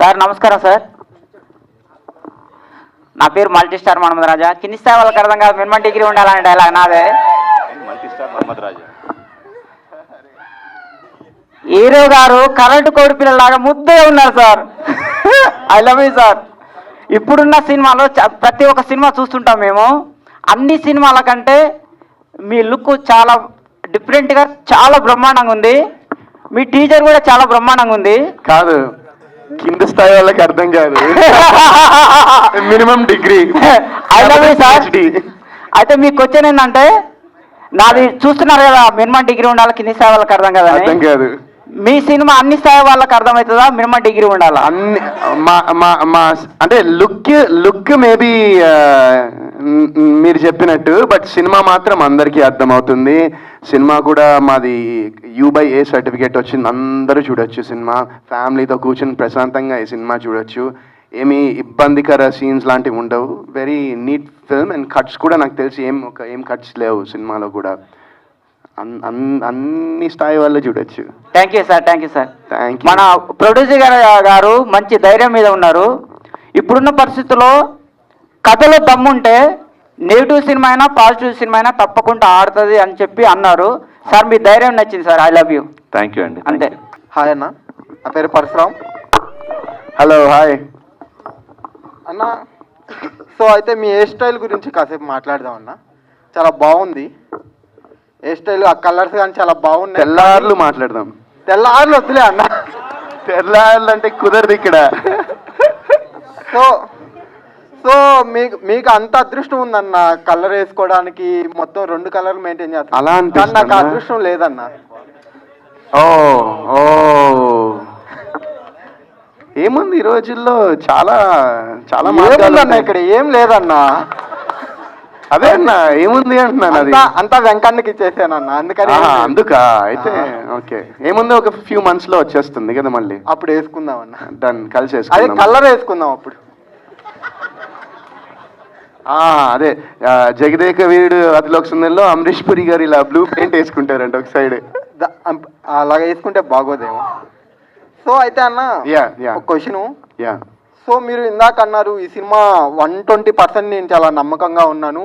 Sir నమస్కారం sir. నా పేరు మల్టీ స్టార్ మహమ్మద్ రాజా. కింది స్థాయి వాళ్ళకి అర్థం కాదు మినిమం డిగ్రీ ఉండాలనే డైలాగ్ నాదే. Multi star Mohammed Raja. Hero గారు కరెంటు కోడి పిల్లలాగా ముద్దే ఉన్నారు sir. I love you sir ఇప్పుడున్న సినిమాలో చ- ప్రతి ఒక్క సినిమా చూస్తుంటాం మేము. అన్ని సినిమాల కంటే మీ లుక్ చాలా డిఫరెంట్గా చాలా బ్రహ్మాండంగా ఉంది. మీ టీచర్ కూడా చాలా బ్రహ్మాండంగా ఉంది. కాదు కింద స్థాయి వాళ్ళకి అర్థం కాదు. మినిమం డిగ్రీ అయితే మీ క్వశ్చన్ ఏంటంటే నాది చూస్తున్నారు కదా మినిమం డిగ్రీ ఉండాలి కింది స్థాయి వాళ్ళకి అర్థం కదా అర్థం కాదు. మీ సినిమా అన్ని స్థాయి వాళ్ళకి అర్థమవుతుందా? మినిమం డిగ్రీ ఉండాలా? అన్ని మా మా మా అంటే లుక్ లుక్ మేబీ మీరు చెప్పినట్టు బట్ సినిమా మాత్రం అందరికీ అర్థమవుతుంది. సినిమా కూడా మాది యూ బై ఏ సర్టిఫికేట్ వచ్చింది. అందరూ చూడొచ్చు సినిమా. ఫ్యామిలీతో కూర్చొని ప్రశాంతంగా ఈ సినిమా చూడొచ్చు. ఏమీ ఇబ్బందికర సీన్స్ లాంటివి ఉండవు. Very neat film and cuts కూడా నాకు తెలిసి ఏం ఒక ఏం కట్స్ లేవు సినిమాలో కూడా. అన్ని స్థాయి వాళ్ళు చూడొచ్చు. Thank you sir thank you sir thank మన ప్రొడ్యూసర్ గారు గారు మంచి ధైర్యం మీద ఉన్నారు. ఇప్పుడున్న పరిస్థితుల్లో కథలో దమ్ముంటే నెగిటివ్ సినిమా అయినా పాజిటివ్ సినిమా అయినా తప్పకుండా ఆడుతుంది అని చెప్పి అన్నారు. సార్ మీ ధైర్యం నచ్చింది sir. I love you thank you అండి. అంతే. హాయ్ అన్న. నా పేరు పరశురామ్. హలో హాయ్ అన్న సో అయితే మీ హెయిర్ స్టైల్ గురించి కాసేపు మాట్లాడదాం అన్న. చాలా బాగుంది. Hair style? ఆ కలర్స్ కానీ చాలా బాగున్నాయి. తెల్లార్లు మాట్లాడదాం. తెల్లారులు వద్దులే అన్న. తెల్లార్లు అంటే కుదరదు ఇక్కడ. సో సో మీకు మీకు అంత అదృష్టం ఉందన్న కలర్ వేసుకోవడానికి మొత్తం రెండు కలర్లు మెయింటైన్ చేస్తాను అలా కానీ నాకు? అదృష్టం లేదన్న. ఓ ఓ. ఏముంది ఈ రోజుల్లో చాలా చాలా మార్గాలు. ఇక్కడ? ఏం లేదన్న. అదే అన్న ఏముంది అంటున్నాను అది? అంతా అంతా వెంకన్నకి ఇచ్చేసానన్న అందుకని ఏం ఆహా, లేదు. అందుకా? అయితే ఓకే. ఏముంది ఒక ఫ్యూ మంత్స్లో వచ్చేస్తుంది కదా మళ్ళీ? అప్పుడు వేసుకుందాం అన్న. డన్ కలిసి అదే వేసుకుందాం. కలర్ వేసుకుందాం అప్పుడు. ఆ, అదే. ఆ, జగదేక వీరుడు అతిలోక సుందరిలో అమరీష్ పురి గారు ఇలా బ్లూ పెయింట్ వేసుకుంటారంట ఒక సైడ్ ద- అం- అలాగ వేసుకుంటే బాగోదేమో. సో అయితే అన్న yeah yeah question yeah so మీరు ఇందాక అన్నారు ఈ సినిమా వన్ ట్వంటీ పర్సెంట్ నేను చాలా నమ్మకంగా ఉన్నాను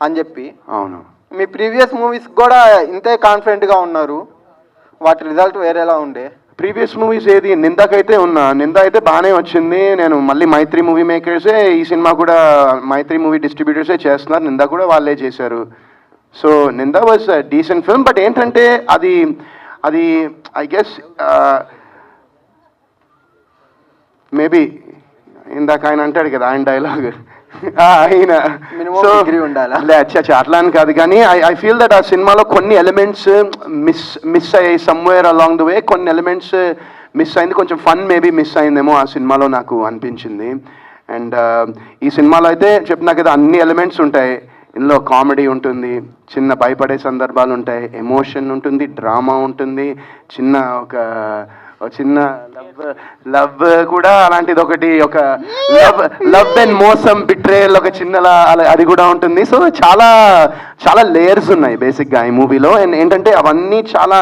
అని చెప్పి. అవును. మీ ప్రీవియస్ మూవీస్ కూడా ఇంతే కాన్ఫిడెంట్గా ఉన్నారు. వాటి రిజల్ట్ వేరేలా ఉండే. ప్రీవియస్ మూవీస్ ఏది? నిందాకైతే ఉన్నా. నింద అయితే బాగానే వచ్చింది. నేను మళ్ళీ మైత్రి మూవీ మేకర్సే ఈ సినిమా కూడా మైత్రి మూవీ డిస్ట్రిబ్యూటర్సే చేస్తున్నారు. నింద కూడా వాళ్ళే చేశారు. సో నింద వాజ్ డీసెంట్ ఫిల్మ్ బట్ ఏంటంటే అది అది ఐ గెస్ మేబీ ఇందాక ఆయన అంటాడు కదా ఆయన డైలాగ్ ఆయన. అట్లా అని కాదు. కానీ ఐ ఐ ఫీల్ దట్ ఆ సినిమాలో కొన్ని ఎలిమెంట్స్ మిస్ మిస్ అయ్యాయి సమ్వేర్ అలాంగ్ ద వే కొన్ని ఎలిమెంట్స్ మిస్ అయింది. కొంచెం ఫన్ మేబీ మిస్ అయిందేమో ఆ సినిమాలో నాకు అనిపించింది. అండ్ ఈ సినిమాలో అయితే చెప్పినా కదా అన్ని ఎలిమెంట్స్ ఉంటాయి. ఇందులో కామెడీ ఉంటుంది చిన్న భయపడే సందర్భాలు ఉంటాయి ఎమోషన్ ఉంటుంది డ్రామా ఉంటుంది చిన్న ఒక ఒక చిన్న లవ్ లవ్ కూడా అలాంటిది ఒకటి ఒక లవ్ లవ్ అండ్ మోసం బిట్రేల్ ఒక చిన్న అది కూడా ఉంటుంది. సో చాలా చాలా లేయర్స్ ఉన్నాయి బేసిక్గా ఈ మూవీలో. అండ్ ఏంటంటే అవన్నీ చాలా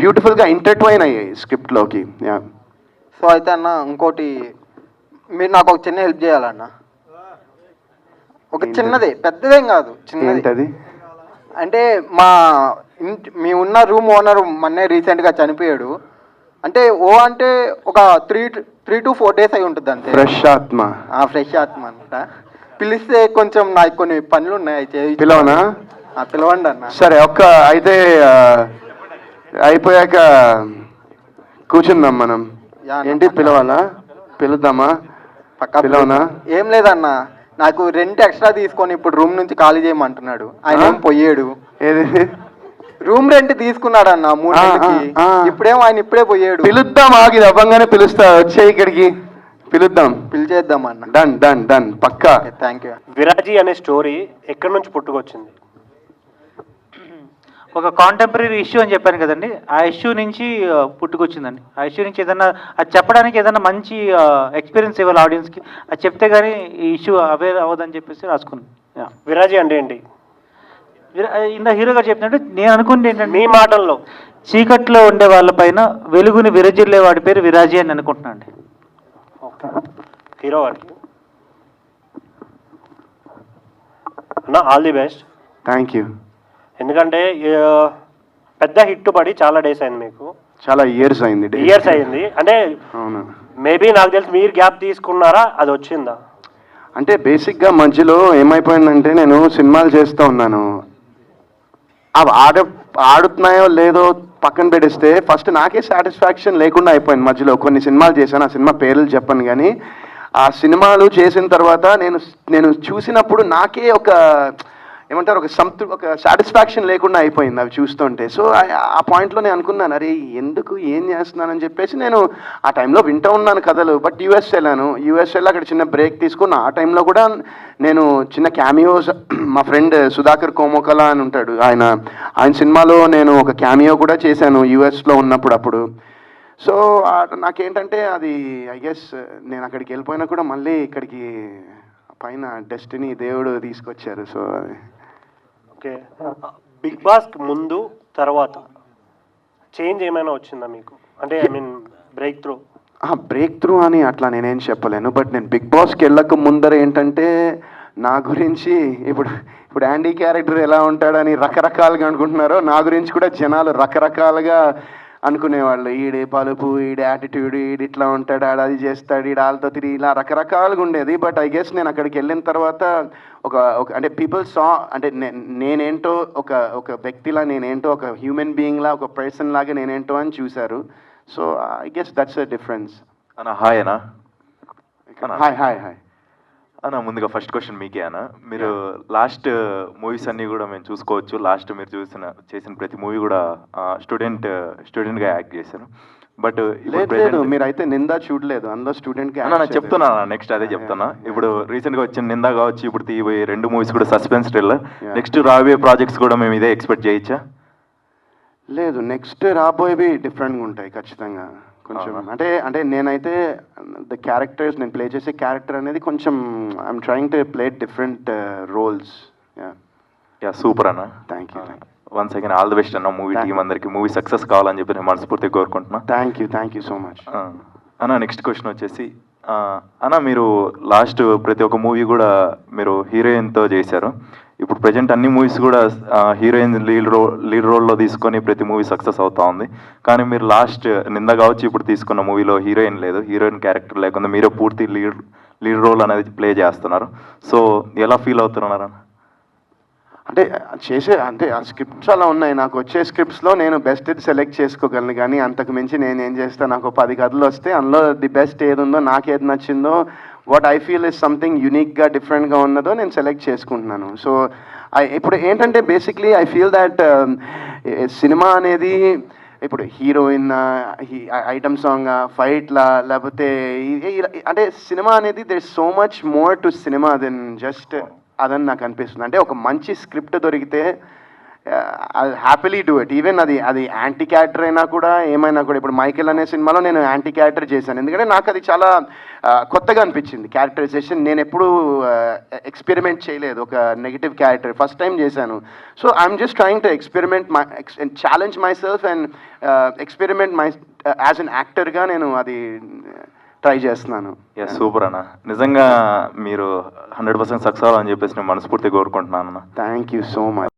బ్యూటిఫుల్గా ఇంటర్ట్వైన్ అయ్యాయి స్క్రిప్ట్లోకి యా సో అయితే అన్న ఇంకోటి మీరు నాకు ఒక చిన్న హెల్ప్ చేయాలన్న? ఒక? చిన్నదే పెద్దదేం కాదు చిన్నది. అంటే మా ఇంటి మీ ఉన్న రూమ్ ఓనర్ మొన్నే రీసెంట్గా చనిపోయాడు. అంటే ఓ అంటే ఒక three three two four days అయి ఉంటుంది అంతే ఫ్రెష్ ఆత్మ. ఆ ఫ్రెష్ ఆత్మ అనమాట పిలిస్తే కొంచెం నాకు కొన్ని పనులు ఉన్నాయి చేయి పిలవనా? ఆ, పిలవండి అన్న. సరే ఒక్క అయితే అయిపోయాక కూర్చుందాం మనం. ఏంటి. పిలవాలా? పిలుద్దామా? పక్కా పిలవనా? ఏం లేదన్న. నాకు రెంట్ ఎక్స్ట్రా తీసుకొని ఇప్పుడు రూమ్ నుంచి ఖాళీ చేయమంటున్నాడు. ఆయన పోయాడు ఏది? రూమ్ రెంట్ తీసుకున్నాడు అన్న మూడు నెలలకి. ఆ, ఆ. ఇప్పుడేమో ఆయన ఇప్పుడే పోయాడు. పిలుద్దాం ఆగి ఇది అవ్వంగానే పిలుస్తా వచ్చే ఇక్కడికి. పిలుద్దాం. పిలిచేద్దాం అన్న డన్ డన్ డన్ పక్కా. థ్యాంక్ యూ విరాజీ అనే స్టోరీ ఎక్కడి నుంచి పుట్టుకొచ్చింది? ఒక కాంటెంపరీ ఇష్యూ అని చెప్పాను కదండి. ఆ ఇష్యూ నుంచి ఆ, పుట్టుకొచ్చిందండి. ఆ ఇష్యూ నుంచి ఏదన్నా అది చెప్పడానికి ఏదన్నా మంచి ఎక్స్పీరియన్స్ ఇవ్వాలి ఆడియన్స్కి అది చెప్తే కానీ ఈ ఇష్యూ అవేర్ అవ్వదని చెప్పేసి రాసుకున్నాను. యా. విరాజీ అంటే ఏంటి? ఇందా హీరో గారు చెప్పినట్టు నేను అనుకుంది ఏంటంటే మీ మాటల్లో. చీకట్లో ఉండే వాళ్ళపైన వెలుగుని విరజిల్లే వాడి పేరు విరాజీ అని అనుకుంటున్నాను అండి. ఓకే. హీరో గారికి. అన్న all the best thank you ఎందుకంటే పెద్ద హిట్ పడి చాలా డేస్ అయింది మీకు. చాలా ఇయర్స్ అయింది day. ఇయర్స్ అయింది. అంటే అవును. మేబీ నాకు తెలిసి మీరు గ్యాప్ తీసుకున్నారా? అది వచ్చిందా? అంటే బేసిక్గా మధ్యలో ఏమైపోయిందంటే నేను సినిమాలు చేస్తూ ఉన్నాను. అవి ఆడ ఆడుతున్నాయో లేదో పక్కన పెడిస్తే ఫస్ట్ నాకే సాటిస్ఫాక్షన్ లేకుండా అయిపోయింది మధ్యలో. కొన్ని సినిమాలు చేశాను ఆ సినిమా పేర్లు చెప్పను కానీ ఆ సినిమాలు చేసిన తర్వాత నేను నేను చూసినప్పుడు నాకే ఒక ఏమంటారు ఒక సంతృ ఒక సాటిస్ఫాక్షన్ లేకుండా అయిపోయింది అవి చూస్తుంటే. సో ఆ పాయింట్లో నేను అనుకున్నాను అరే ఎందుకు ఏం చేస్తున్నానని చెప్పేసి నేను ఆ టైంలో వింటూ ఉన్నాను కథలు. బట్ యూఎస్ వెళ్ళాను. యూఎస్ వెళ్ళి అక్కడ చిన్న బ్రేక్ తీసుకున్న ఆ టైంలో కూడా నేను చిన్న క్యామియోస్ మా ఫ్రెండ్ సుధాకర్ కోమోకల అని ఉంటాడు. ఆయన ఆయన సినిమాలో నేను ఒక క్యామియో కూడా చేశాను యూఎస్లో ఉన్నప్పుడు అప్పుడు. సో నాకేంటంటే అది ఐ గెస్ నేను అక్కడికి వెళ్ళిపోయినా కూడా మళ్ళీ ఇక్కడికి పైన డెస్టినీ దేవుడు తీసుకొచ్చారు. So okay. బిగ్ బాస్ ముందు తర్వాత చేంజ్ ఏమైనా వచ్చిందా మీకు? అంటే I mean breakthrough breakthrough అని అట్లా నేనేం చెప్పలేను. బట్ నేను బిగ్ బాస్కి వెళ్ళక ముందర ఏంటంటే నా గురించి ఇప్పుడు ఇప్పుడు యాండీ క్యారెక్టర్ ఎలా ఉంటాడని రకరకాలుగా అనుకుంటున్నారో నా గురించి కూడా జనాలు రకరకాలుగా అనుకునేవాళ్ళు ఈడే పలుపు ఈడే యాటిట్యూడ్ ఈడు ఇట్లా ఉంటాడు ఆడు అది చేస్తాడు ఈడు వాళ్ళతో తిరిగి ఇలా రకరకాలుగా ఉండేది. బట్ ఐ గెస్ నేను అక్కడికి వెళ్ళిన తర్వాత ఒక ఒక అంటే పీపుల్ సా అంటే నేనేంటో ఒక ఒక వ్యక్తిలా నేనేంటో ఒక హ్యూమన్ బీయింగ్లా ఒక పర్సన్ లాగా నేనేంటో అని చూశారు. So I guess that's a difference అన్న హాయ్ అన్న. హాయ్ హాయ్ హాయ్ అన్న ముందుగా ఫస్ట్ క్వశ్చన్ మీకే అన్న. మీరు లాస్ట్ మూవీస్ అన్నీ కూడా మేము చూసుకోవచ్చు. లాస్ట్ మీరు చూసిన చేసిన ప్రతి మూవీ కూడా స్టూడెంట్ స్టూడెంట్గా యాక్ట్ చేశారు. బట్ లేదు లేదు. మీరైతే నిందా చూడలేదు. అందులో స్టూడెంట్కి అన్న నేను చెప్తున్నా నెక్స్ట్ అదే చెప్తున్నా. ఇప్పుడు రీసెంట్గా వచ్చిన నిందా కావచ్చు ఇప్పుడు తీయబోయే రెండు మూవీస్ కూడా సస్పెన్స్ థ్రిల్లర్ Yeah. నెక్స్ట్ రాబోయే ప్రాజెక్ట్స్ కూడా మేము ఇదే ఎక్స్పెక్ట్ చేయొచ్చా? లేదు నెక్స్ట్ రాబోయేవి డిఫరెంట్గా ఉంటాయి ఖచ్చితంగా. కొంచెం? అంటే అంటే నేనైతే ద క్యారెక్టర్స్ నేను ప్లే చేసే క్యారెక్టర్ అనేది కొంచెం I'm trying to play different roles yeah super అన్న. Thank you once again all the best అన్న. మూవీ Thank- టీం అందరికి. మూవీ సక్సెస్ కావాలని చెప్పి నేను మనస్ఫూర్తిగా కోరుకుంటున్నా. Thank you thank you so much అన్న నెక్స్ట్ క్వశ్చన్ వచ్చేసి ఆ, అన్న మీరు లాస్ట్ ప్రతి ఒక్క మూవీ కూడా మీరు హీరోయిన్తో చేశారు. ఇప్పుడు ప్రజెంట్ అన్ని మూవీస్ కూడా హీరోయిన్ లీడ్ రోల్ లీడ్ రోల్లో తీసుకొని ప్రతి మూవీ సక్సెస్ అవుతా ఉంది. కానీ మీరు లాస్ట్ నింద కావచ్చు ఇప్పుడు తీసుకున్న మూవీలో హీరోయిన్ లేదు. హీరోయిన్ క్యారెక్టర్ లేకుండా మీరే పూర్తి లీడ్ లీడ్ రోల్ అనేది ప్లే చేస్తున్నారు. సో ఎలా ఫీల్ అవుతున్నారు అంటే చేసే అంటే ఆ స్క్రిప్ట్స్ అలా ఉన్నాయి. నాకు వచ్చే స్క్రిప్ట్స్లో నేను బెస్ట్ సెలెక్ట్ చేసుకోగలను. కానీ అంతకు మించి నేను ఏం చేస్తాను నాకు ఒక పది కథలు వస్తే అందులో ది బెస్ట్ ఏది ఉందో నాకు ఏది నచ్చిందో what I feel is something యునిక్గా డిఫరెంట్గా ఉన్నదో నేను సెలెక్ట్ చేసుకుంటున్నాను. సో ఇప్పుడు ఏంటంటే basically I feel that cinema అనేది ఇప్పుడు హీరోయిన్ ఐటమ్ సాంగ్ ఫైట్లా లేకపోతే అంటే సినిమా అనేది there so much more to cinema then just అదని నాకు అనిపిస్తుంది. అంటే ఒక మంచి స్క్రిప్ట్ దొరికితే హ్యాపీలీ డూ ఇట్ ఈవెన్ అది అది యాంటీ క్యారెక్టర్ అయినా కూడా ఏమైనా కూడా. ఇప్పుడు మైకెల్ అనే సినిమాలో నేను యాంటీ క్యారెక్టర్ చేశాను. ఎందుకంటే నాకు అది చాలా కొత్తగా అనిపించింది. క్యారెక్టరైజేషన్ నేను ఎప్పుడూ ఎక్స్పెరిమెంట్ చేయలేదు. ఒక నెగిటివ్ క్యారెక్టర్ ఫస్ట్ టైం చేశాను. So I'm just trying to experiment my challenge myself and experiment my as an యాక్టర్గా నేను అది ట్రై చేస్తున్నాను. సూపర్ అన్న. నిజంగా మీరు హండ్రెడ్ పర్సెంట్ సక్సెస్ అవ్వాలని చెప్పేసి నేను మనస్ఫూర్తిగా కోరుకుంటున్నాను అన్న. Thank you so much